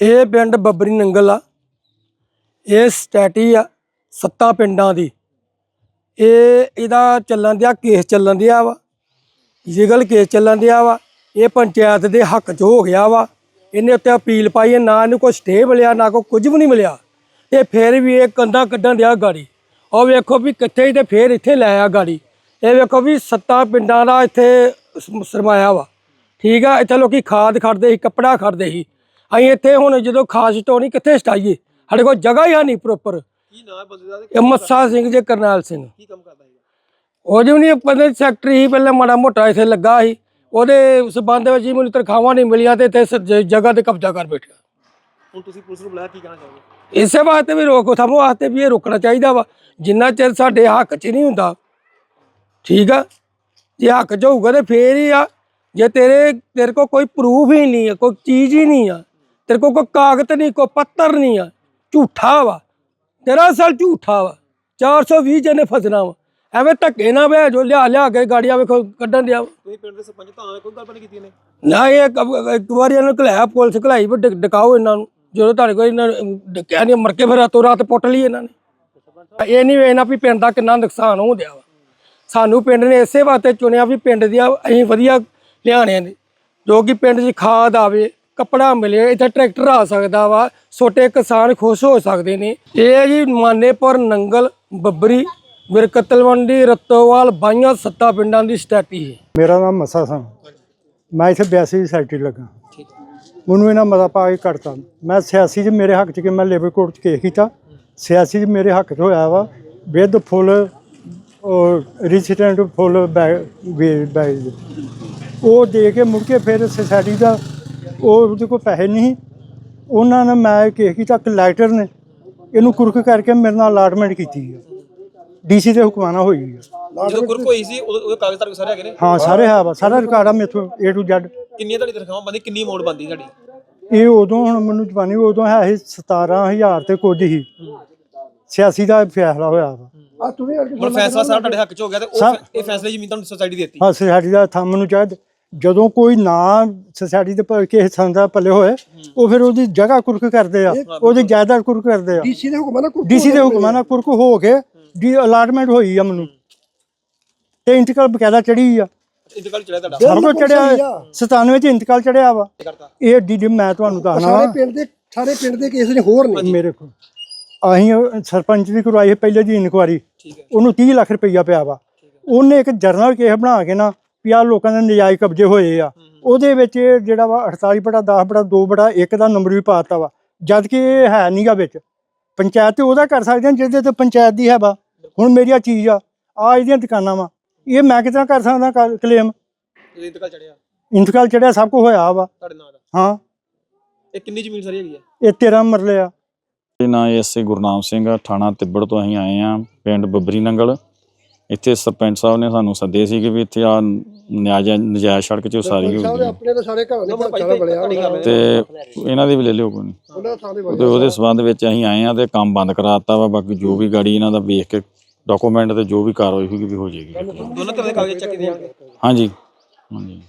ਇਹ ਪਿੰਡ ਬੱਬਰੀ ਨੰਗਲ ਆ। ਇਹ ਸਟੈਟੀ ਆ ਸੱਤਾ ਪਿੰਡਾਂ ਦੀ। ਇਹ ਇਹਦਾ ਚੱਲਣ ਦਿਆ, ਕੇਸ ਚੱਲਣ ਦਿਆ ਵਾ। ਲੀਗਲ ਕੇਸ ਚੱਲਣ ਦਿਆ ਵਾ। ਇਹ ਪੰਚਾਇਤ ਦੇ ਹੱਕ 'ਚ ਹੋ ਗਿਆ ਵਾ। ਇਹਨੇ ਉੱਤੇ ਅਪੀਲ ਪਾਈ ਹੈ ਨਾ ਇਹਨੂੰ ਕੋਈ ਸਟੇ ਮਿਲਿਆ, ਨਾ ਕੋਈ ਕੁਝ ਵੀ ਨਹੀਂ ਮਿਲਿਆ। ਇਹ ਫਿਰ ਵੀ ਇਹ ਕੰਦਾ ਕੱਢਣ ਦਿਆ ਗਾੜੀ। ਉਹ ਵੇਖੋ ਵੀ ਕਿੱਥੇ ਹੀ ਤੇ ਫਿਰ ਇੱਥੇ ਲੈ ਆ ਗਾੜੀ। ਇਹ ਵੇਖੋ ਵੀ ਸੱਤਾ ਪਿੰਡਾਂ ਦਾ ਇੱਥੇ ਸਰਮਾਇਆ ਵਾ। ਠੀਕ ਆ, ਇੱਥੇ ਲੋਕੀ ਖਾਦ ਖੜਦੇ ਸੀ, ਕੱਪੜਾ ਖੜਦੇ ਸੀ। ਅਸੀਂ ਇੱਥੇ ਹੁਣ ਜਦੋਂ ਖਾਦ ਸਟੋਣੀ ਕਿੱਥੇ ਸਟਾਈਏ? ਸਾਡੇ ਕੋਲ ਜਗ੍ਹਾ ਹੀ ਹੈ ਨਹੀਂ ਪ੍ਰੋਪਰ ਕੀ ਨਾਮ ਹੈ ਬੰਦੇ ਦਾ ਤੇ ਇਹ ਮੱਸਾ ਸਿੰਘ ਜੇ ਕਰਨੈਲ ਸਿੰਘ। ਕੀ ਕੰਮ ਕਰਦਾ ਉਹ ਜਿਵੇਂ ਨਹੀਂ ਪਤਾ ਸੈਕਟਰੀ ਸੀ ਪਹਿਲਾਂ ਮਾੜਾ ਮੋਟਾ ਇੱਥੇ ਲੱਗਾ ਸੀ। ਉਹਦੇ ਸਬੰਧ ਵਿੱਚ ਹੀ ਮੈਨੂੰ ਤਨਖਾਹਾਂ ਨਹੀਂ ਮਿਲੀਆਂ ਤੇ ਇੱਥੇ ਜਗ੍ਹਾ ਤੇ ਕਬਜ਼ਾ ਕਰ ਬੈਠਾ ਹੁਣ ਤੁਸੀਂ ਪੁਲਿਸ ਨੂੰ ਬੁਲਾਇਆ ਕੀ ਕਹਿਣਾ ਚਾਹੋਗੇ? ਇਸੇ ਵਾਸਤੇ ਵੀ ਰੋਕ ਥਮ ਵਾਸਤੇ ਵੀ ਇਹ ਰੁਕਣਾ ਚਾਹੀਦਾ ਵਾ। ਜਿੰਨਾ ਚਿਰ ਸਾਡੇ ਹੱਕ 'ਚ ਨਹੀਂ ਹੁੰਦਾ ਠੀਕ ਆ? ਜੇ ਹੱਕ 'ਚ ਹੋਊਗਾ ਤੇ ਫੇਰ ਹੀ ਆ। ਜੇ ਤੇਰੇ ਤੇਰੇ ਕੋਲ ਕੋਈ ਪ੍ਰੂਫ ਹੀ ਨਹੀਂ ਹੈ ਕੋਈ ਚੀਜ਼ ਹੀ ਨਹੀਂ ਆ। ਤੇਰੇ ਕੋਲ ਕੋਈ ਕਾਗਜ਼ ਨਹੀਂ ਕੋਈ ਪੱਤਰ ਨਹੀਂ ਆ। ਝੂਠਾ ਵਾ। ਤੇਰਾ ਅਸਲ ਝੂਠਾ ਵਾ। 420 ਜਣੇ ਫਸਣਾ ਵਾ। ਐਵੇਂ ਧੱਕੇ ਨਾ ਵੇ ਜੋ ਲਿਆ ਲਿਆ ਕੇ ਗਾੜੀਆਂ ਵੇਖੋ ਕੱਢਣ ਦਿਆ ਵਾ। ਤੁਸੀਂ ਪਿੰਡ ਦੇ ਸਰਪੰਚ ਤਾਂ ਕੋਈ ਗੱਲਬਾਤ ਨਹੀਂ ਕੀਤੀ ਇਹਨੇ? ਨਾ ਇਹ ਇੱਕ ਵਾਰੀ ਇਹਨਾਂ ਨੂੰ ਘਲਾਇਆ ਪੁਲਿਸ ਘਲਾਈ ਡਕ- ਡਕਾਓ ਇਹਨਾਂ ਨੂੰ। ਜਦੋਂ ਤੁਹਾਡੇ ਕੋਲ ਇਹਨਾਂ ਨੂੰ ਨਹੀਂ ਮਰ ਕੇ ਫਿਰ ਰਾਤੋਂ ਰਾਤ ਪੁੱਟ ਲਈ ਇਹਨਾਂ ਨੇ। ਇਹ ਨਹੀਂ ਵੇਖਣਾ ਵੀ ਪਿੰਡ ਦਾ ਕਿੰਨਾ ਨੁਕਸਾਨ ਹੋ ਗਿਆ ਵਾ। ਸਾਨੂੰ ਪਿੰਡ ਨੇ ਇਸੇ ਵਾਸਤੇ ਚੁਣਿਆ ਵੀ ਪਿੰਡ ਦੀਆਂ ਅਸੀਂ ਵਧੀਆ ਲਿਆਣੇ ਨੇ। ਜੋ ਕਿ ਪਿੰਡ 'ਚ ਖਾਦ ਆਵੇ ਕੱਪੜਾ ਮਿਲੇ ਇੱਥੇ ਟਰੈਕਟਰ ਆ ਸਕਦਾ ਵਾ, ਛੋਟੇ ਕਿਸਾਨ ਖੁਸ਼ ਹੋ ਸਕਦੇ ਨੇ। ਇਹ ਹੈ ਜੀ ਮਾਨੇਪੁਰ ਨੰਗਲ, ਬੱਬਰੀ ਬਿਰਕਤਲਵੰਡੀ ਰਤੋਵਾਲ, ਬਾਈਆਂ ਸੱਤਾ ਪਿੰਡਾਂ ਦੀ ਸਟੈਟੀ ਹੈ। ਮੇਰਾ ਨਾਮ ਮਸਾ ਸਿੰਘ। ਮੈਂ ਇੱਥੇ 82 ਦੀ ਸੈਕਟਰੀ ਲੱਗਾ। ਮੈਨੂੰ ਇਹਨਾਂ ਮਤਾ ਪਾ ਕੇ ਕੱਟਤਾ। ਮੈਂ ਸਿਆਸੀ 'ਚ ਮੇਰੇ ਹੱਕ 'ਚ ਕਿ ਮੈਂ ਲੇਬਰ ਕੋਰਟ 'ਚ ਕੇਸ ਕੀਤਾ। ਸਿਆਸੀ 'ਚ ਮੇਰੇ ਹੱਕ 'ਚ ਹੋਇਆ ਵਾ। ਵਿਦ ਫੁੱਲ ਔਰ ਰੈਜ਼ੀਡੈਂਟ ਫੁੱਲ ਬੈਗ ਉਹ ਦੇ ਕੇ ਮੁੜ ਕੇ ਫਿਰ ਸੋਸਾਇਟੀ ਦਾ ਉਹ ਉਹਦੇ ਕੋਲ ਪੈਸੇ ਨਹੀਂ ਉਹਨਾਂ ਨੇ ਮੈਂ ਕੇਸ ਕੀਤਾ ਕਲੈਕਟਰ ਨੇ। ਇਹਨੂੰ ਕੁਰਕ ਕਰਕੇ ਮੇਰੇ ਨਾਲ ਅਲਾਟਮੈਂਟ ਕੀਤੀ ਹੈ। ਡੀਸੀ ਦੇ ਹੁਕਮਾਨਾ ਹੋਈ ਹੈ। ਜਦੋਂ ਗੁਰਕ ਹੋਈ ਸੀ ਉਹਦੇ ਕਾਗਜ਼ ਤਾਰੇ ਸਾਰੇ ਹੈਗੇ ਨੇ? ਹਾਂ ਸਾਰੇ ਹੈ ਵਾ ਸਾਰਾ ਰਿਕਾਰਡ ਆ ਮੇਥੋਂ A to Z ਕਿੰਨੀਆਂ ਤੁਹਾਡੀ ਤਨਖਾਹਾਂ ਬੰਦੀ ਕਿੰਨੀ ਅਮਾਉਂਟ ਬੰਦੀ ਤੁਹਾਡੀ ਇਹ ਉਦੋਂ ਹੁਣ ਮੈਨੂੰ ਜਵਾਨੀ ਉਦੋਂ ਹੈ ਸੀ 17000 ਤੇ ਕੁਝ ਹੀ। 86 ਦਾ ਫੈਸਲਾ ਹੋਇਆ ਵਾ। ਹੁਣ ਫੈਸਲਾ ਸਾਰਾ ਤੁਹਾਡੇ ਹੱਕ 'ਚ ਹੋ ਗਿਆ ਤੇ ਉਹ ਇਹ ਫੈਸਲੇ ਜ਼ਮੀਨ ਤੁਹਾਨੂੰ ਸੋਸਾਇਟੀ ਦਿੱਤੀ। ਹਾਂ ਸੁਸਾਇਟੀ ਦਾ ਥੰਮ ਨੂੰ ਚਾਹਦ ਜਦੋਂ ਕੋਈ ਨਾ ਸੁਸਾਇਟੀ ਦੇ ਪਰ ਕਿਸੇ ਸੰਦਾ ਪੱਲੇ ਹੋਏ ਉਹ ਫਿਰ ਉਹਦੀ ਜਗ੍ਹਾ ਕੁਰਕ ਕਰਦੇ ਆ ਉਹਦੀ ਜਾਇਦਾਦ ਕੁਰਕ ਕਰਦੇ ਆ। ਡੀਸੀ ਦੇ ਹੁਕਮਾਂ ਨਾਲ ਡੀਸੀ ਦੇ ਹੁਕਮਾਂ ਨਾਲ ਕੁਰਕ ਹੋ ਕੇ ਦੀ ਅਲਾਟਮੈਂਟ ਹੋਈ ਆ ਮੈਨੂੰ। ਤੇ ਇੰਤਕਾਲ ਬਕਾਇਦਾ ਚੜੀ ਆ। ਇੰਤਕਾਲ ਚੜਿਆ ਤੁਹਾਡਾ? ਕੁਝ ਚੜਿਆ 97 ਚ ਇੰਤਕਾਲ ਚੜਿਆ ਵਾ। ਇਹ ਡੀ ਮੈਂ ਤੁਹਾਨੂੰ ਦੱਸਣਾ ਸਾਰੇ ਪਿੰਡ ਦੇ ਸਾਰੇ ਪਿੰਡ ਦੇ ਕੇਸ ਨੇ ਹੋਰ ਨੇ। ਮੇਰੇ ਕੋਲ। ਅਸੀਂ ਸਰਪੰਚ ਦੀ ਕਰਵਾਈ ਹੈ ਪਹਿਲੇ ਦੀ ਇਨਕੁਆਰੀ। ਉਹਨੂੰ 30 ਲੱਖ ਰੁਪਈਆ ਪਿਆ ਵਾ। ਉਹਨੇ ਇੱਕ ਜਰਨਲ ਕੇਸ ਬਣਾ ਕੇ ਨਾ ਵੀ ਲੋਕਾਂ ਦੇ ਨਜਾਇਜ਼ ਕਬਜ਼ੇ ਹੋਏ ਆ। ਉਹਦੇ ਵਿੱਚ ਜਿਹੜਾ ਵਾ 48 ਬਟਾ 10 ਬਟਾ 2 ਬਟਾ 1 ਦਾ ਨੰਬਰ ਵੀ ਪਾਤਾ ਵਾ। ਜਦ ਕਿ ਇਹ ਹੈ ਨਹੀਂਗਾ ਵਿੱਚ। ਪੰਚਾਇਤ ਤੇ ਉਹਦਾ ਕਰ ਸਕਦੇ ਆ ਜਿਹਦੇ ਤੇ ਪੰਚਾਇਤ ਦੀ ਹੈ ਵਾ ਹੁਣ ਮੇਰੀ ਆਹ ਚੀਜ਼ ਆ ਆ ਇਹਦੀਆਂ ਦੁਕਾਨਾਂ ਵਾ। ਇਹ ਮੈਂ ਕਿਤਨਾ ਕਰ ਸਕਦਾ ਕਲੇਮ ਇੰਤਕਾਲ ਚੜਿਆ ਇੰਤਕਾਲ ਚੜਿਆ ਸਭ ਕੁਝ ਹੋਇਆ ਵਾ। ਤੁਹਾਡੇ ਨਾਂ ਦਾ? ਹਾਂ। ਇਹ ਕਿੰਨੀ ਜ਼ਮੀਨ ਸਾਰੀ ਹੈਗੀ ਹੈ ਇਹ 13 ਮਰਲੇ ਆ। ਇਹ ਨਾਂ ਐਸਏ ਗੁਰਨਾਮ ਸਿੰਘ ਆ। ਥਾਣਾ ਤਿੱਬੜ ਤੋਂ ਅਸੀਂ ਆਏ ਆ ਪਿੰਡ ਬੱਬਰੀ ਨੰਗਲ। ਇੱਥੇ ਸਰਪੰਚ ਸਾਹਿਬ ਨੇ ਸਾਨੂੰ ਸੱਦੇ ਸੀ ਕਿ ਵੀ ਇੱਥੇ ਆ ਨਿਆਜ ਨਜਾਇਜ਼ ਸੜਕ 'ਚ ਉਸਾਰੀ ਹੋ ਸਾਹਿਬ ਗਈ ਹੈ। ਆਪਣੇ ਤਾਂ ਸਾਰੇ ਘਰਾਂ ਦੇ ਭਾਈਚਾਰਾ ਬਣਿਆ ਇਹਨਾਂ ਦੀ ਵੀ ਲੈ ਲਿਓ ਕੋਈ ਨਹੀਂ। ਉਹਨਾਂ ਦਾ ਥਾਂ ਦੇ ਉਹਦੇ ਉਹਦੇ ਸਬੰਧ ਵਿੱਚ ਅਸੀਂ ਆਏ ਆ ਤੇ ਕੰਮ ਬੰਦ ਕਰਾਤਾ ਵਾ ਬਾਕੀ ਜੋ ਵੀ ਗਾੜੀ ਇਹਨਾਂ ਦਾ ਵੇਖ ਕੇ ਡਾਕੂਮੈਂਟ ਤੇ ਜੋ ਵੀ ਕਾਰਵਾਈ ਹੋਈ ਵੀ ਹੋ ਜਾਏਗੀ। ਦੋਨੋਂ ਤਰ੍ਹਾਂ ਦੇ ਕਾਗਜ਼ ਚੈੱਕ ਜਾਣਗੇ ਹਾਂਜੀ। ਹਾਂਜੀ।